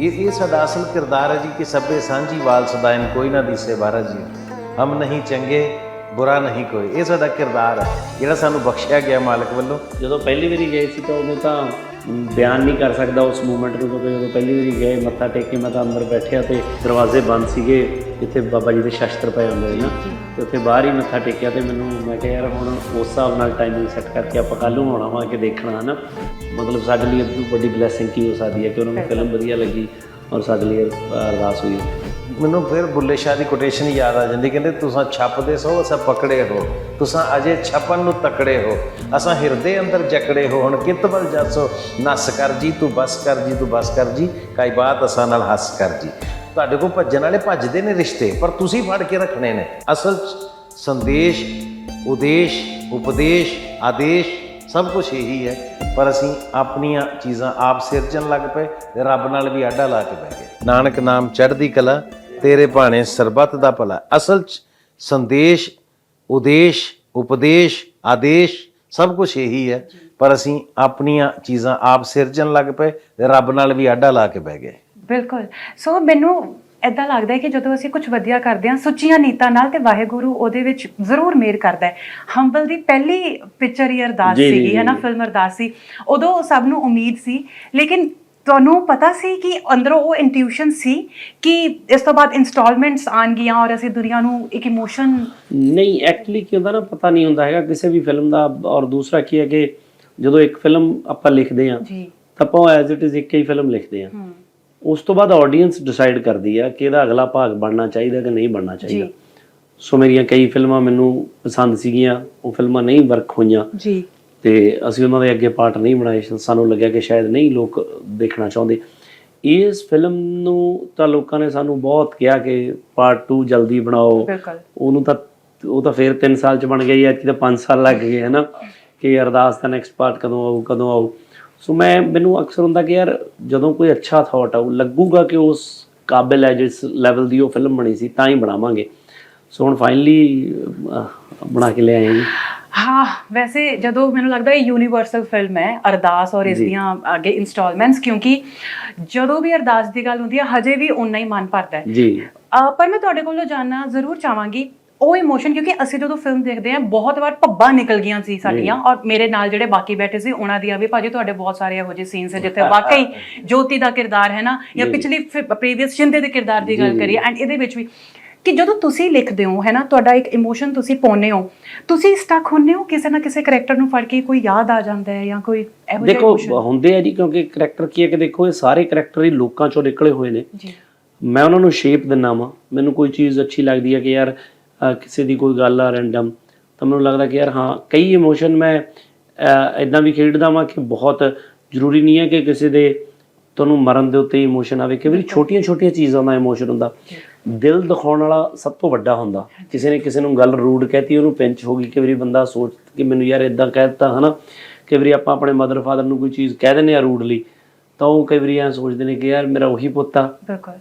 ਇਹ ਇਹ ਸਾਡਾ ਅਸਲ ਕਿਰਦਾਰ ਹੈ ਜੀ ਕਿ ਸਭੇ ਸਾਂਝੀ ਵਾਲ ਸਦਾਇਨ ਕੋਈ ਨਾ ਦਿਸੇ ਬਾਰਾ ਜੀ। ਹਮ ਨਹੀਂ ਚੰਗੇ, ਬੁਰਾ ਨਹੀਂ ਕੋਈ। ਇਹ ਸਾਡਾ ਕਿਰਦਾਰ ਹੈ। ਜਿਹੜਾ ਸਾਨੂੰ ਬਖਸ਼ਿਆ ਗਿਆ ਮਾਲਕ ਵੱਲੋਂ। ਜਦੋਂ ਪਹਿਲੀ ਵਾਰੀ ਗਏ ਸੀ ਤਾਂ ਉਦੋਂ ਤਾਂ ਬਿਆਨ ਨਹੀਂ ਕਰ ਸਕਦਾ ਉਸ ਮੂਮੈਂਟ ਨੂੰ ਕਿਉਂਕਿ ਜਦੋਂ ਪਹਿਲੀ ਵਾਰੀ ਗਏ ਮੱਥਾ ਟੇਕ ਕੇ ਮੈਂ ਤਾਂ ਅੰਦਰ ਬੈਠਿਆ ਤੇ ਦਰਵਾਜ਼ੇ ਬੰਦ ਸੀਗੇ ਜਿੱਥੇ ਬਾਬਾ ਜੀ ਦੇ ਸ਼ਸਤਰ ਪਏ ਹੁੰਦੇ ਨੇ। ਨਾ ਤੇ ਉੱਥੇ ਬਾਹਰ ਹੀ ਮੱਥਾ ਟੇਕਿਆ ਤੇ ਮੈਨੂੰ ਮੈਂ ਕਿਹਾ ਯਾਰ ਹੁਣ ਉਸ ਹਿਸਾਬ ਨਾਲ ਟਾਈਮਿੰਗ ਸੈੱਟ ਕਰਕੇ ਆਪਾਂ ਕੱਲ੍ਹ ਨੂੰ ਆਉਣਾ ਵਾ ਕਿ ਦੇਖਣਾ ਹੈ ਨਾ ਮਤਲਬ ਸਾਡੇ ਲਈ ਵੱਡੀ ਬਲੇਸਿੰਗ ਕੀ ਹੋ ਸਕਦੀ ਹੈ ਕਿ ਉਹਨਾਂ ਨੂੰ ਫਿਲਮ ਵਧੀਆ ਲੱਗੀ ਔਰ ਸਾਡੇ ਲਈ ਅਰਦਾਸ ਹੋਈ ਮੈਨੂੰ ਫਿਰ ਬੁੱਲੇ ਸ਼ਾਹ ਦੀ ਕੋਟੇਸ਼ਨ ਯਾਦ ਆ ਜਾਂਦੀ, ਕਹਿੰਦੇ ਤੁਸੀਂ ਛੱਪਦੇ ਸੋ, ਅਸਾਂ ਪਕੜੇ ਹੋ। ਤੁਸੀਂ ਅਜੇ ਛਪਨ ਨੂੰ ਤਕੜੇ ਹੋ। ਅਸਾਂ ਹਿਰਦੇ ਅੰਦਰ ਜਕੜੇ ਹੋ। ਹੁਣ ਕਿਤ ਵੱਲ ਜਾਸੋ? ਨਸ ਕਰ ਜੀ, ਤੂੰ ਬਸ ਕਰ ਜੀ, ਤੂੰ ਬਸ ਕਰ ਜੀ। ਕਾਈ ਬਾਤ ਅਸਾਂ ਨਾਲ ਹੱਸ ਕਰ ਜੀ। ਤੁਹਾਡੇ ਕੋਲ ਭੱਜਣ ਵਾਲੇ ਭੱਜਦੇ ਨੇ ਰਿਸ਼ਤੇ, ਪਰ ਤੁਸੀਂ ਫੜ ਕੇ ਰੱਖਣੇ ਨੇ। ਅਸਲ ਸੰਦੇਸ਼, ਉਦੇਸ਼, ਉਪਦੇਸ਼, ਆਦੇਸ਼ ਸਭ ਕੁਝ ਇਹੀ ਹੈ, ਪਰ ਅਸੀਂ ਆਪਣੀਆਂ ਚੀਜ਼ਾਂ ਆਪ ਸਿਰਜਣ ਲੱਗ ਪਏ ਤੇ ਰੱਬ ਨਾਲ ਵੀ ਆਡਾ ਲਾ ਕੇ ਬਹਿ ਗਏ। ਨਾਨਕ ਨਾਮ ਚੜ੍ਹਦੀ ਕਲਾ, ਤੇਰੇ ਭਾਣੇ ਸਰਬੱਤ ਦਾ ਭਲਾ। ਅਸਲ 'ਚ ਸੰਦੇਸ਼, ਉਦੇਸ਼, ਉਪਦੇਸ਼, ਆਦੇਸ਼, ਸਭ ਕੁਝ ਇਹੀ ਹੈ, ਪਰ ਅਸੀਂ ਆਪਣੀਆਂ ਚੀਜ਼ਾਂ ਆਪ ਸਿਰਜਣ ਲੱਗ ਪਏ ਤੇ ਰੱਬ ਨਾਲ ਵੀ ਆਡਾ ਲਾ ਕੇ ਬਹਿ ਗਏ। ਬਿਲਕੁਲ। ਸੋ ਮੈਨੂੰ ਇਦਾਂ ਲੱਗਦਾ ਹੈ ਕਿ ਜਦੋਂ ਅਸੀਂ ਕੁਝ ਵਧੀਆ ਕਰਦੇ ਹਾਂ ਸੁੱਚੀਆਂ ਨੀਤਾਂ ਨਾਲ ਤੇ ਵਾਹਿਗੁਰੂ ਉਹਦੇ ਵਿੱਚ ਜ਼ਰੂਰ ਮੇਰ ਕਰਦਾ ਹੈ। ਹੰਬਲ ਦੀ ਪਹਿਲੀ ਪਿਕਚਰ ਹੀ ਅਰਦਾਸ ਜੀ, ਜੀ, ਸੀਗੀ ਹੈ ਨਾ ਜੀ। ਫਿਲਮ ਅਰਦਾਸ ਸੀ। ਉਦੋਂ ਸਭ ਨੂੰ ਉਮੀਦ ਸੀ ਲੇਕਿਨ ਤੁਹਾਨੂੰ ਪਤਾ ਸੀ ਕਿ ਅੰਦਰੋਂ ਉਹ ਇੰਟਿਊਸ਼ਨ ਸੀ ਕਿ ਇਸ ਤੋਂ ਬਾਅਦ ਇਨਸਟਾਲਮੈਂਟਸ ਆਣਗੀਆਂ ਔਰ ਅਸੀਂ ਦੁਨੀਆ ਨੂੰ ਇੱਕ ਇਮੋਸ਼ਨ ਨਹੀਂ ਐਕਚੁਅਲੀ ਕੀ ਹੁੰਦਾ ਨਾ ਪਤਾ ਨਹੀਂ ਹੁੰਦਾ ਹੈਗਾ ਕਿਸੇ ਵੀ ਫਿਲਮ ਦਾ ਔਰ ਦੂਸਰਾ ਕੀ ਹੈ ਕਿ ਜਦੋਂ ਇੱਕ ਫਿਲਮ ਆਪਾਂ ਲਿਖਦੇ ਹਾਂ ਜੀ। ਤਾਂ ਆਪਾਂ ਐਜ਼ ਇਟ ਇਜ਼ ਇੱਕ ਹੀ ਫਿਲਮ ਲਿਖਦੇ ਹਾਂ। ਹਮ ਉਸ ਤੋਂ ਬਾਅਦ ਆਡੀਅנס ਡਿਸਾਈਡ ਕਰਦੀ ਆ ਕਿ ਇਹਦਾ ਅਗਲਾ ਭਾਗ ਬਣਨਾ ਚਾਹੀਦਾ ਕਿ ਨਹੀਂ ਬਣਨਾ ਚਾਹੀਦਾ। ਸੋ ਮੇਰੀਆਂ ਕਈ ਫਿਲਮਾਂ ਮੈਨੂੰ ਪਸੰਦ ਸੀਗੀਆਂ ਉਹ ਫਿਲਮਾਂ ਨਹੀਂ ਵਰਕ ਹੋਈਆਂ। ਜੀ। ਤੇ ਅਸੀਂ ਉਹਨਾਂ ਦੇ ਅੱਗੇ ਪਾਰਟ ਨਹੀਂ ਬਣਾਏ ਸਾਨੂੰ ਲੱਗਿਆ ਕਿ ਸ਼ਾਇਦ ਨਹੀਂ ਲੋਕ ਦੇਖਣਾ ਚਾਹੁੰਦੇ। ਇਸ ਫਿਲਮ ਨੂੰ ਤਾਂ ਲੋਕਾਂ ਨੇ ਸਾਨੂੰ ਬਹੁਤ ਕਿਹਾ ਕਿ ਪਾਰਟ 2 ਜਲਦੀ ਬਣਾਓ। ਉਹਨੂੰ ਤਾਂ ਉਹ ਤਾਂ ਫੇਰ 3 ਸਾਲ ਚ ਬਣ ਗਈ ਐ ਤਾਂ 5 ਸਾਲ ਲੱਗ ਗਏ ਹਨਾ ਕਿ ਅਰਦਾਸ ਦਾ ਨੈਕਸਟ ਪਾਰਟ ਕਦੋਂ ਆਊ ਕਦੋਂ ਆਊ? ਸੋ ਮੈਂ ਮੈਨੂੰ ਅਕਸਰ ਹੁੰਦਾ ਕਿ ਯਾਰ ਜਦੋਂ ਕੋਈ ਅੱਛਾ ਥਾਟ ਆਊ ਲੱਗੂਗਾ ਕਿ ਉਸ ਕਾਬਿਲ ਹੈ ਜਿਸ ਲੈਵਲ ਦੀ ਉਹ ਫਿਲਮ ਬਣੀ ਸੀ ਤਾਂ ਹੀ ਬਣਾਵਾਂਗੇ। ਸੋ ਹੁਣ ਫਾਈਨਲੀ ਬਣਾ ਕੇ ਲੈ ਆਏ ਹਾਂ ਜੀ। ਹਾਂ ਵੈਸੇ ਜਦੋਂ ਮੈਨੂੰ ਲੱਗਦਾ ਇਹ ਯੂਨੀਵਰਸਲ ਫਿਲਮ ਹੈ ਅਰਦਾਸ ਔਰ ਇਸ। ਦੀਆਂ ਅੱਗੇ ਇਨਸਟਾਲਮੈਂਟਸ ਕਿਉਂਕਿ ਜਦੋਂ ਵੀ ਅਰਦਾਸ ਦੀ ਗੱਲ ਹੁੰਦੀ ਹੈ ਹਜੇ ਵੀ ਉਨਾ ਹੀ ਮਨ ਭਰਦਾ ਹੈ। ਜੀ। ਪਰ ਮੈਂ ਤੁਹਾਡੇ ਕੋਲੋਂ ਜਾਨਣਾ ਜ਼ਰੂਰ ਚਾਹਾਂਗੀ ਉਹ ਇਮੋਸ਼ਨ ਕਿਉਂਕਿ ਅਸੀਂ ਜਦੋਂ ਫਿਲਮ ਦੇਖਦੇ ਹਾਂ ਬਹੁਤ ਵਾਰ ਪੱਬਾਂ ਨਿਕਲ ਗਈਆਂ ਸੀ ਸਾਡੀਆਂ ਔਰ ਮੇਰੇ ਨਾਲ ਜਿਹੜੇ ਬਾਕੀ ਬੈਠੇ ਸੀ ਉਹਨਾਂ ਦੀਆਂ ਵੀ ਭਾਜੀ ਤੁਹਾਡੇ ਬਹੁਤ ਸਾਰੇ ਇਹੋ ਜਿਹੇ ਸੀਨਸ ਹੈ ਜਿੱਥੇ ਵਾਕਈ ਜੋਤੀ ਦਾ ਕਿਰਦਾਰ ਹੈ ਨਾ ਜਾਂ। ਪਿਛਲੀ ਪ੍ਰੀਵੀਅਸ ਸ਼ਿੰਦੇ ਦੇ ਕਿਰਦਾਰ ਦੀ ਗੱਲ। ਕਰੀਏ ਐਂਡ ਇਹਦੇ ਵਿੱਚ ਵੀ ਕਿ ਜਦੋਂ ਤੁਸੀਂ ਲਿਖਦੇ ਹੋ ਹੈ ਨਾ ਤੁਹਾਡਾ ਇੱਕ ਇਮੋਸ਼ਨ ਤੁਸੀਂ ਪਾਉਂਦੇ ਹੋ ਤੁਸੀਂ ਸਟਕ ਹੁੰਦੇ ਹੋ ਕਿਸੇ ਨਾ ਕਿਸੇ ਕੈਰੈਕਟਰ ਨੂੰ ਫੜ ਕੇ ਕੋਈ ਯਾਦ ਆ ਜਾਂਦਾ ਹੈ ਜਾਂ ਕੋਈ ਇਹੋ ਜਿਹਾ ਦੇਖੋ? ਹੁੰਦੇ ਆ ਜੀ ਕਿਉਂਕਿ ਕਰੈਕਟਰ ਕੀ ਹੈ ਕਿ ਦੇਖੋ ਇਹ ਸਾਰੇ ਕਰੈਕਟਰ ਹੀ ਲੋਕਾਂ ਚੋਂ ਨਿਕਲੇ ਹੋਏ ਨੇ ਜੀ ਮੈਂ ਉਹਨਾਂ ਨੂੰ ਸ਼ੇਪ ਦਿੰਨਾ ਵਾਂ ਮੈਨੂੰ ਕੋਈ ਚੀਜ਼ ਅੱਛੀ ਲੱਗਦੀ ਹੈ ਕਿ ਯਾਰ ਕਿਸੇ ਦੀ ਕੋਈ ਗੱਲ ਆ ਰੈਂਡਮ ਤਾਂ ਮੈਨੂੰ ਲੱਗਦਾ ਕਿ ਯਾਰ ਹਾਂ ਕਈ ਇਮੋਸ਼ਨ ਮੈਂ ਇਦਾਂ ਵੀ ਖੇਡਦਾ ਵਾਂ ਕਿ ਬਹੁਤ ਜ਼ਰੂਰੀ ਨਹੀਂ ਹੈ ਕਿ ਕਿਸੇ ਦੇ ਤੁਹਾਨੂੰ ਮਰਨ ਦੇ ਉੱਤੇ ਇਮੋਸ਼ਨ ਆਵੇ ਕਈ ਵਾਰੀ ਛੋਟੀਆਂ ਛੋਟੀਆਂ ਚੀਜ਼ਾਂ ਦਾ ਇਮੋਸ਼ਨ ਹੁੰਦਾ। ਦਿਲ ਦਿਖਾਉਣ ਵਾਲਾ ਸਭ ਤੋਂ ਵੱਡਾ ਹੁੰਦਾ। ਕਿਸੇ ਨੇ ਕਿਸੇ ਨੂੰ ਗੱਲ ਰੂਡ ਕਹਿਤੀ ਉਹਨੂੰ ਪਿੰਚ ਹੋ ਗਈ ਕਈ ਵਾਰੀ ਬੰਦਾ ਸੋਚ ਕਿ ਮੈਨੂੰ ਯਾਰ ਇਦਾਂ ਕਹਿ ਦਿੱਤਾ ਹਨਾ? ਕਈ ਵਾਰੀ ਆਪਾਂ ਆਪਣੇ ਮਦਰ ਫਾਦਰ ਨੂੰ ਕੋਈ ਚੀਜ਼ ਕਹਿ ਦਿੰਦੇ ਆ ਰੂਡਲੀ ਤਾਂ ਉਹ ਕਈ ਵਾਰੀ ਐਂ ਸੋਚਦੇ ਨੇ ਕਿ ਯਾਰ ਮੇਰਾ ਉਹੀ ਪੁੱਤ ਆ। ਬਿਲਕੁਲ।